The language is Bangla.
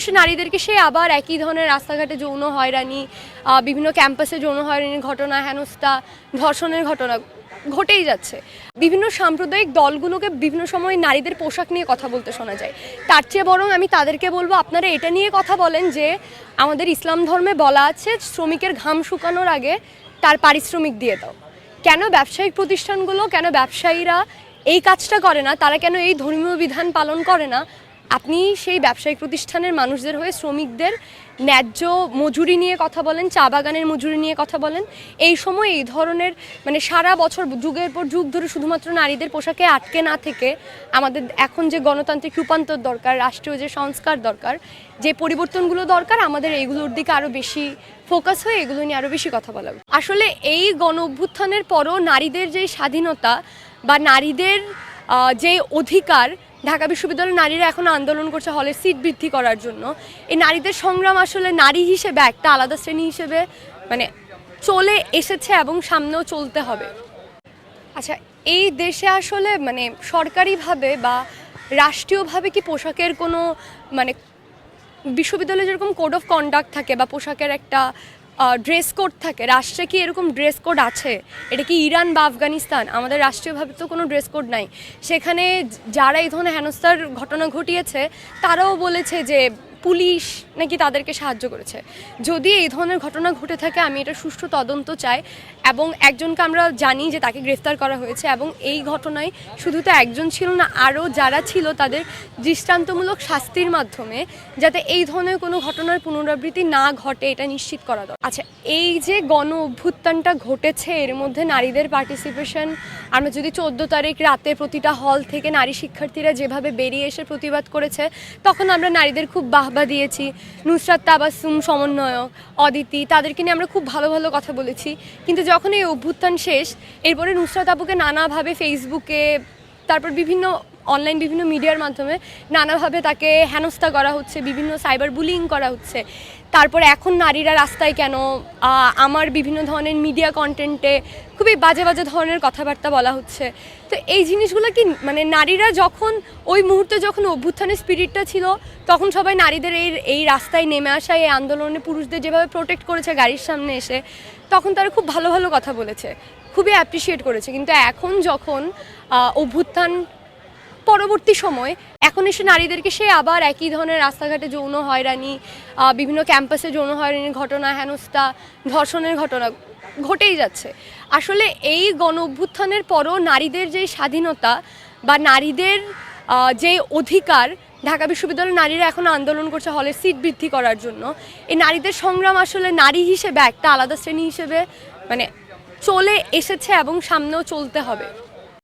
এসে নারীদেরকে সে আবার একই ধরনের রাস্তাঘাটে যৌন হয়রানি বিভিন্ন ক্যাম্পাসে যৌন হয়রানির ঘটনা, হেনস্থা, ধর্ষণের ঘটনা ঘটেই যাচ্ছে। বিভিন্ন সাম্প্রদায়িক দলগুলোকে বিভিন্ন সময় নারীদের পোশাক নিয়ে কথা বলতে শোনা যায়। তার চেয়ে বরং আমি তাদেরকে বলব, আপনারা এটা নিয়ে কথা বলেন যে আমাদের ইসলাম ধর্মে বলা আছে, শ্রমিকের ঘাম শুকানোর আগে তার পারিশ্রমিক দিয়ে দাও। কেন ব্যবসায়িক প্রতিষ্ঠানগুলো, কেন ব্যবসায়ীরা এই কাজটা করে না, তারা কেন এই ধর্মীয় বিধান পালন করে না? আপনি সেই ব্যবসায়িক প্রতিষ্ঠানের মানুষদের হয়ে শ্রমিকদের ন্যায্য মজুরি নিয়ে কথা বলেন, চা বাগানের মজুরি নিয়ে কথা বলেন, এই সময় এই ধরনের মানে সারা বছর যুগের পর যুগ ধরে শুধুমাত্র নারীদের পোশাকে আটকে না থেকে আমাদের এখন যে গণতান্ত্রিক রূপান্তর দরকার, রাষ্ট্রীয় যে সংস্কার দরকার, যে পরিবর্তনগুলো দরকার, আমাদের এইগুলোর দিকে আরও বেশি ফোকাস হয়ে এগুলো নিয়ে আরও বেশি কথা বলা আসলে এই গণ অভ্যুত্থানের পরও নারীদের যে স্বাধীনতা বা নারীদের যে অধিকার ঢাকা বিশ্ববিদ্যালয়ের নারীরা এখন আন্দোলন করছে হলের সিট বৃদ্ধি করার জন্য। এই নারীদের সংগ্রাম আসলে নারী হিসেবে একটা আলাদা শ্রেণি হিসেবে মানে চলে এসেছে এবং সামনেও চলতে হবে। আচ্ছা এই দেশে আসলে মানে সরকারিভাবে বা রাষ্ট্রীয়ভাবে কি পোশাকের কোনো মানে বিশ্ববিদ্যালয়ে যেরকম কোড অফ কন্ডাক্ট থাকে বা পোশাকের একটা ড্রেস কোড থাকে। রাষ্ট্রে কি এরকম ড্রেস কোড আছে? এটা কি ইরান বা আফগানিস্তান? আমাদের রাষ্ট্রীয়ভাবে তো কোনো ড্রেস কোড নাই। সেখানে যারা এই ধরনের হেনস্থার ঘটনা ঘটিয়েছে, তারাও বলেছে যে পুলিশ নাকি তাদেরকে সাহায্য করেছে। যদি এই ধরনের ঘটনা ঘটে থাকে, আমি এটা সুষ্ঠু তদন্ত চাই এবং একজনকে আমরা জানি যে তাকে গ্রেফতার করা হয়েছে এবং এই ঘটনায় শুধু তো একজন ছিল না, আরও যারা ছিল তাদের দৃষ্টান্তমূলক শাস্তির মাধ্যমে যাতে এই ধরনের কোনো ঘটনার পুনরাবৃত্তি না ঘটে, এটা নিশ্চিত করা দরকার। আচ্ছা এই যে গণ অভ্যুত্থানটা ঘটেছে, এর মধ্যে নারীদের পার্টিসিপেশন আমরা যদি চোদ্দ তারিখ রাতে প্রতিটা হল থেকে নারী শিক্ষার্থীরা যেভাবে বেরিয়ে এসে প্রতিবাদ করেছে, তখন আমরা নারীদের খুব বাহবা দিয়েছি। নুসরাত তাবাসুম সমন্বয়ক, অদিতি, তাদেরকে নিয়ে আমরা খুব ভালো ভালো কথা বলেছি। কিন্তু যখন এই অভ্যুত্থান শেষ, এরপরে নুসরাত আবুকে নানাভাবে ফেসবুকে তারপর বিভিন্ন অনলাইন বিভিন্ন মিডিয়ার মাধ্যমে নানাভাবে তাকে হেনস্থা করা হচ্ছে, বিভিন্ন সাইবার বুলিং করা হচ্ছে। তারপর এখন নারীরা রাস্তায় কেন আমার বিভিন্ন ধরনের মিডিয়া কন্টেন্টে খুবই বাজে বাজে ধরনের কথাবার্তা বলা হচ্ছে। তো এই জিনিসগুলো কি মানে নারীরা যখন ওই মুহূর্তে যখন অভ্যুত্থানের স্পিরিটটা ছিল, তখন সবাই নারীদের এই এই রাস্তায় নেমে আসা, এই আন্দোলনে পুরুষদের যেভাবে প্রোটেক্ট করেছে গাড়ির সামনে এসে, তখন তারা খুব ভালো ভালো কথা বলেছে, খুবই অ্যাপ্রিসিয়েট করেছে। কিন্তু এখন যখন অভ্যুত্থান পরবর্তী সময় এখন এসে নারীদেরকে সে আবার একই ধরনের রাস্তাঘাটে যৌন হয়রানি বিভিন্ন ক্যাম্পাসে যৌন হয়রানির ঘটনা, হেনস্থা, ধর্ষণের ঘটনা ঘটেই যাচ্ছে। আসলে এই গণ অভ্যুত্থানের পরও নারীদের যে স্বাধীনতা বা নারীদের যে অধিকার, ঢাকা বিশ্ববিদ্যালয়ের নারীরা এখন আন্দোলন করছে হলের সিট বৃদ্ধি করার জন্য, এই নারীদের সংগ্রাম আসলে নারী হিসেবে একটা আলাদা শ্রেণি হিসেবে মানে চলে এসেছে এবং সামনেও চলতে হবে।